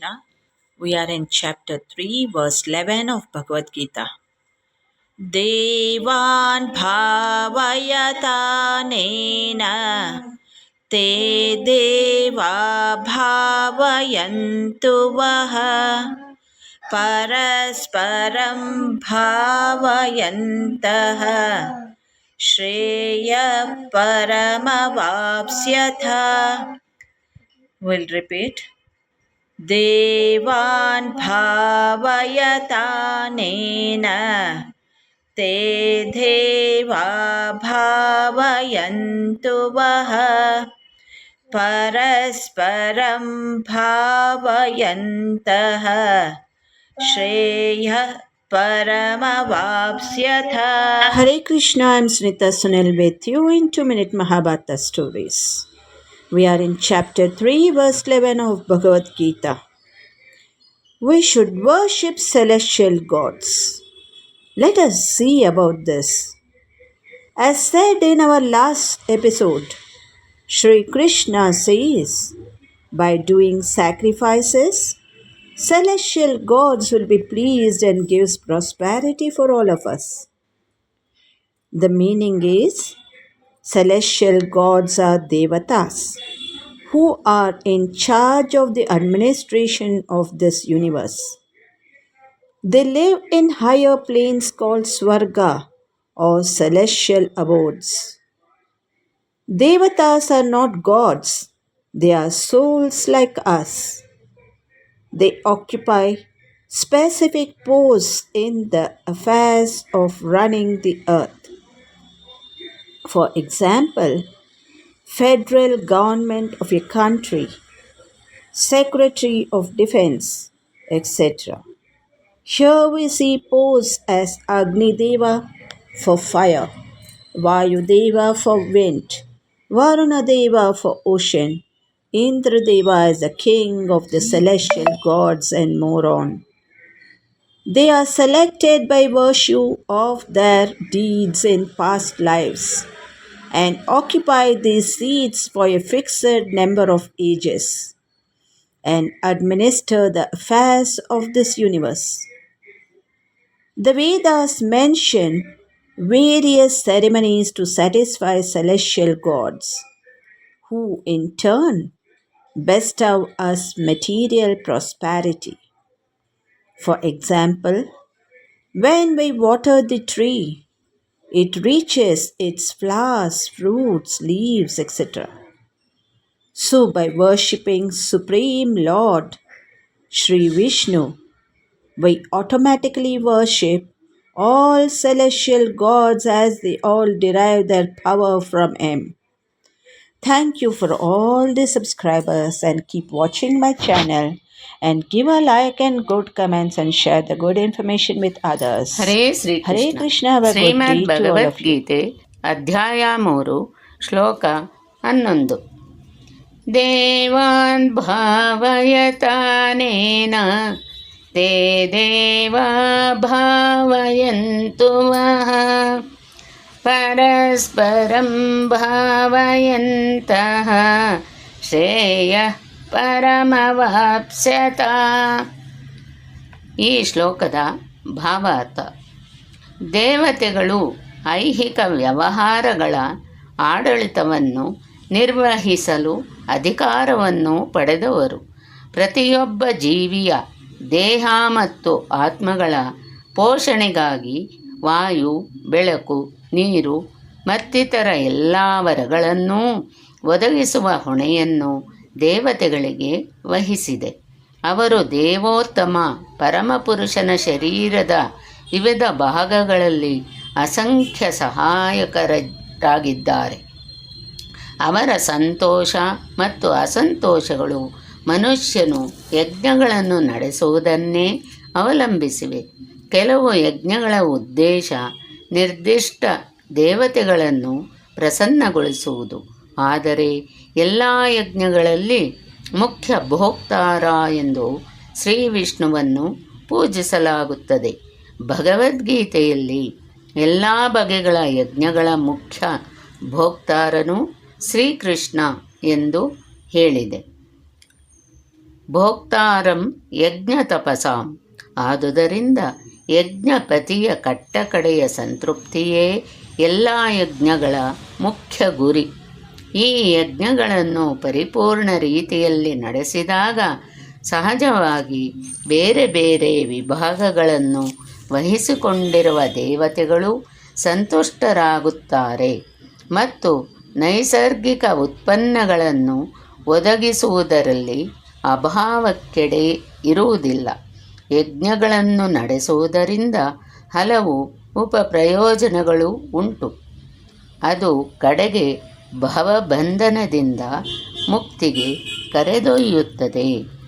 Krishna. We are in chapter 3, verse 11 of Bhagavad Gita. देवान् भावयतानेन ते देवा भावयन्तु वः परस्परं भावयन्तः श्रेयः परमवाप्स्यथ We'll repeat. देवान् भावयतानेन ते देवा भावयन्तु वः परस्परं भावयन्तः श्रेयः Hare Krishna, I'm Smita Sunil with you in 2 Minute Mahabharata Stories. We are in chapter 3, verse 11 of Bhagavad Gita. We should worship celestial gods. Let us see about this. As said in our last episode, Sri Krishna says, by doing sacrifices, celestial gods will be pleased and gives prosperity for all of us. The meaning is celestial gods are devatas who are in charge of the administration of this universe. They live in higher planes called Swarga or celestial abodes. Devatas are not gods, they are souls like us. They occupy specific posts in the affairs of running the earth. For example, federal government of a country, secretary of defense, etc. Here we see pose as Agni Deva for fire, Vayu Deva for wind, Varuna Deva for ocean, Indra Deva is the king of the celestial gods, and more on. They are selected by virtue of their deeds in past lives and occupy these seats for a fixed number of ages and administer the affairs of this universe. The Vedas mention various ceremonies to satisfy celestial gods, who in turn bestow us material prosperity. For example, when we water the tree, it reaches its flowers, fruits, leaves, etc. So, by worshipping Supreme Lord Sri Vishnu, we automatically worship all celestial gods as they all derive their power from Him. Thank you for all the subscribers and keep watching my channel and give a like and good comments and share the good information with others. Hare Shri Hare Krishna, have a good Shrimad day to all of you. Bhagavad Gita ಅಧ್ಯಾಯ ಮೂರು ಶ್ಲೋಕ ಹನ್ನೊಂದು ದೇವಾನ್ ಭಾವಯತಾನೇನ ತೇ ದೇವಾ ಭಾವಯಂತು ವಃ ಪರಸ್ಪರಂ ಭಾವಯಂತಃ ಶ್ರೇಯ ಪರಮವಾಪ್ಸ್ಯತ ಈ ಶ್ಲೋಕದ ಭಾವಾರ್ಥ, ದೇವತೆಗಳು ಐಹಿಕ ವ್ಯವಹಾರಗಳ ಆಡಳಿತವನ್ನು ನಿರ್ವಹಿಸಲು ಅಧಿಕಾರವನ್ನು ಪಡೆದವರು. ಪ್ರತಿಯೊಬ್ಬ ಜೀವಿಯ ದೇಹ ಮತ್ತು ಆತ್ಮಗಳ ಪೋಷಣೆಗಾಗಿ ವಾಯು, ಬೆಳಕು ನೀರು, ಮತ್ತಿತರ ಎಲ್ಲ ವರಗಳನ್ನೂ ಒದಗಿಸುವ ಹೊಣೆಯನ್ನು ದೇವತೆಗಳಿಗೆ ವಹಿಸಿದೆ. ಅವರು ದೇವೋತ್ತಮ ಪರಮಪುರುಷನ ಶರೀರದ ವಿವಿಧ ಭಾಗಗಳಲ್ಲಿ ಅಸಂಖ್ಯ ಸಹಾಯಕರಾಗಿದ್ದಾರೆ. ಅವರ ಸಂತೋಷ ಮತ್ತು ಅಸಂತೋಷಗಳು ಮನುಷ್ಯನು ಯಜ್ಞಗಳನ್ನು ನಡೆಸುವುದನ್ನೇ ಅವಲಂಬಿಸಿವೆ. ಕೆಲವು ಯಜ್ಞಗಳ ಉದ್ದೇಶ ನಿರ್ದಿಷ್ಟ ದೇವತೆಗಳನ್ನು ಪ್ರಸನ್ನಗೊಳಿಸುವುದು. ಆದರೆ ಎಲ್ಲ ಯಜ್ಞಗಳಲ್ಲಿ ಮುಖ್ಯ ಭೋಕ್ತಾರ ಎಂದು ಶ್ರೀ ವಿಷ್ಣುವನ್ನು ಪೂಜಿಸಲಾಗುತ್ತದೆ. ಭಗವದ್ಗೀತೆಯಲ್ಲಿ ಎಲ್ಲ ಬಗೆಗಳ ಯಜ್ಞಗಳ ಮುಖ್ಯ ಭೋಕ್ತಾರನು ಶ್ರೀಕೃಷ್ಣ ಎಂದು ಹೇಳಿದೆ. ಭೋಕ್ತಾರಂ ಯಜ್ಞ ತಪಸಾಂ. ಆದುದರಿಂದ ಯಜ್ಞಪತಿಯ ಕಟ್ಟಕಡೆಯ ಸಂತೃಪ್ತಿಯೇ ಎಲ್ಲ ಯಜ್ಞಗಳ ಮುಖ್ಯ ಗುರಿ. ಈ ಯಜ್ಞಗಳನ್ನು ಪರಿಪೂರ್ಣ ರೀತಿಯಲ್ಲಿ ನಡೆಸಿದಾಗ ಸಹಜವಾಗಿ ಬೇರೆ ಬೇರೆ ವಿಭಾಗಗಳನ್ನು ವಹಿಸಿಕೊಂಡಿರುವ ದೇವತೆಗಳು ಸಂತುಷ್ಟರಾಗುತ್ತಾರೆ ಮತ್ತು ನೈಸರ್ಗಿಕ ಉತ್ಪನ್ನಗಳನ್ನು ಒದಗಿಸುವುದರಲ್ಲಿ ಅಭಾವಕ್ಕೆಡೆ ಇರುವುದಿಲ್ಲ. ಯಜ್ಞಗಳನ್ನು ನಡೆಸುವುದರಿಂದ ಹಲವು ಉಪಪ್ರಯೋಜನಗಳು ಉಂಟು. ಅದು ಕಡೆಗೆ ಭವಬಂಧನದಿಂದ ಮುಕ್ತಿಗೆ ಕರೆದೊಯ್ಯುತ್ತದೆ.